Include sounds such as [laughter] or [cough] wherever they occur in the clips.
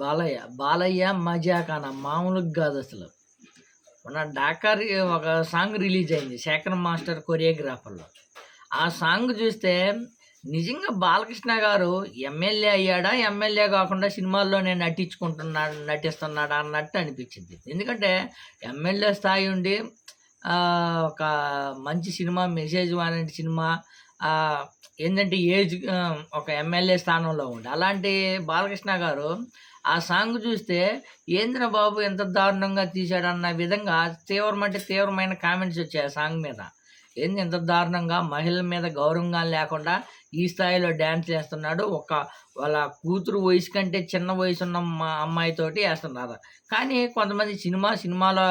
బాలయ్య బాలయ్య మజాకాన మామూలుగా కాదు అసలు. మన డాకర్ ఒక సాంగ్ రిలీజ్ అయింది శేఖర్ మాస్టర్ కొరియోగ్రాఫర్లో. ఆ సాంగ్ చూస్తే నిజంగా బాలకృష్ణ గారు ఎమ్మెల్యే అయ్యాడా ఎమ్మెల్యే కాకుండా సినిమాల్లోనే నటించుకుంటున్నాడు నటిస్తున్నాడా అన్నట్టు అనిపించింది. ఎందుకంటే ఎమ్మెల్యే స్థాయి ఉండి ఒక మంచి సినిమా మెసేజ్ అలాంటి సినిమా ఏంటంటే ఏజ్ ఒక ఎమ్మెల్యే స్థానంలో ఉండి. అలాంటి బాలకృష్ణ గారు ఆ సాంగ్ చూస్తే ఏంద్ర బాబు ఎంత దారుణంగా తీశాడన్న విధంగా తీవ్రమంటే తీవ్రమైన కామెంట్స్ వచ్చాయి ఆ సాంగ్ మీద. ఏంది ఎంత దారుణంగా మహిళల మీద గౌరవంగా లేకుండా ఈ స్థాయిలో డ్యాన్స్ చేస్తున్నాడు ఒక వాళ్ళ కూతురు వయసు కంటే చిన్న వయసు ఉన్న అమ్మాయితోటి వేస్తున్నారు. కానీ కొంతమంది సినిమా సినిమాలో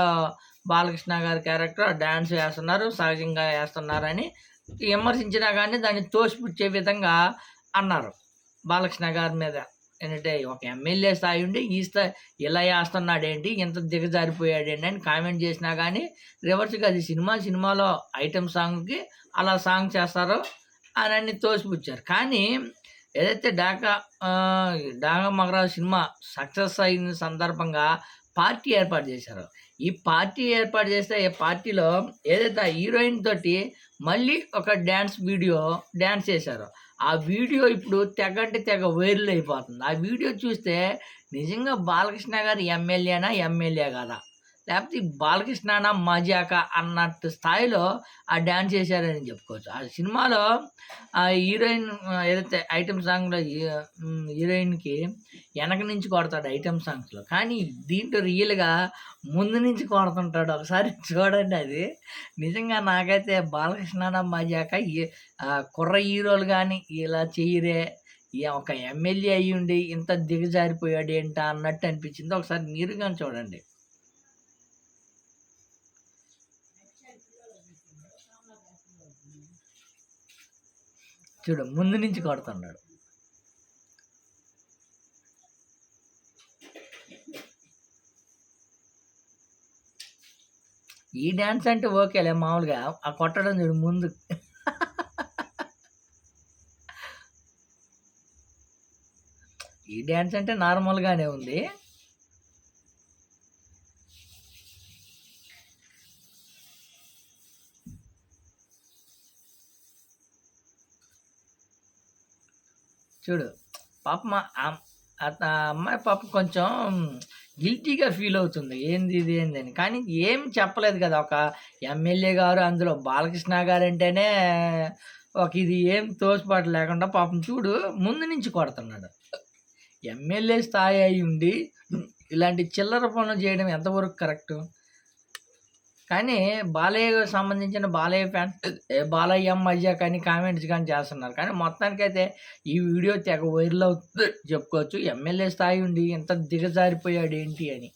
బాలకృష్ణ గారి క్యారెక్టర్ డ్యాన్స్ వేస్తున్నారు సహజంగా వేస్తున్నారని విమర్శించినా కానీ దాన్ని తోసిపుచ్చే విధంగా అన్నారు బాలకృష్ణ గారి మీద. ఏంటంటే ఒక ఎమ్మెల్యే స్థాయి ఉండి ఈ స్థాయి ఇలా వేస్తున్నాడేంటి ఇంత దిగజారిపోయాడేంటి అని కామెంట్ చేసినా కానీ రివర్స్గా అది సినిమా సినిమాలో ఐటమ్ సాంగ్కి అలా సాంగ్ చేస్తారో అని అన్ని తోసిపుచ్చారు. కానీ ఏదైతే డాకా డాకా మగరాజు సినిమా సక్సెస్ అయిన సందర్భంగా పార్టీ ఏర్పాటు చేశారు ఈ పార్టీ ఏర్పాటు చేస్తే ఈ పార్టీలో ఏదైతే ఆ హీరోయిన్ తోటి మళ్ళీ ఒక డ్యాన్స్ వీడియో డ్యాన్స్ చేశారు ఆ వీడియో ఇప్పుడు తెగ అంటే తెగ వైరల్ అయిపోతుంది. ఆ వీడియో చూస్తే నిజంగా బాలకృష్ణ గారు ఎమ్మెల్యేనా ఎమ్మెల్యే కదా? లేకపోతే బాలకృష్ణ బాలకృష్ణనా మజాక అన్నట్టు స్థాయిలో ఆ డ్యాన్స్ చేశారని చెప్పుకోవచ్చు. ఆ సినిమాలో ఆ హీరోయిన్ ఏదైతే ఐటమ్ సాంగ్లో హీరోయిన్కి వెనక నుంచి కొడతాడు ఐటమ్ సాంగ్స్లో. కానీ దీంట్లో రియల్గా ముందు నుంచి కొడుతుంటాడు ఒకసారి [laughs] చూడండి అది. నిజంగా నాకైతే బాలకృష్ణ మజాక ఈ- కుర్ర హీరోలు కానీ ఇలా చేయరే ఒక ఎమ్మెల్యే అయ్యి ఉండి ఇంత దిగజారిపోయాడు ఏంటా అన్నట్టు అనిపించింది. ఒకసారి మీరు కానీ చూడండి. చూడు ముందు నుంచి కొడుతున్నాడు. ఈ డ్యాన్స్ అంటే ఓకేలే మామూలుగా ఆ కొట్టడం చూడు ముందు. ఈ డ్యాన్స్ అంటే నార్మల్గానే ఉంది. చూడు పాప మా ఆ- ఆ- అమ్మాయి పాప కొంచెం గిల్టీగా ఫీల్ అవుతుంది. ఏంది ఇది ఏంది అని. కానీ ఏం చెప్పలేదు కదా ఒక ఎమ్మెల్యే గారు అందులో బాలకృష్ణ గారు అంటేనే ఒక ఇది ఏం తోసిపాటు లేకుండా పాపం చూడు ముందు నుంచి కొడుతున్నాడు. ఎమ్మెల్యే స్థాయి అయి ఉండి ఇలాంటి చిల్లర పనులు చేయడం ఎంతవరకు కరెక్ట్? కానీ బాలయ్యకు సంబంధించిన బాలయ్య ఫ్యాన్ బాలయ్య మధ్య కానీ కామెంట్స్ కానీ చేస్తున్నారు. కానీ మొత్తానికైతే ఈ వీడియో తెగ వైరల్ అవుతుంది చెప్పుకోవచ్చు. ఎమ్మెల్యే స్థాయి ఉండి ఇంత దిగజారిపోయాడు ఏంటి అని.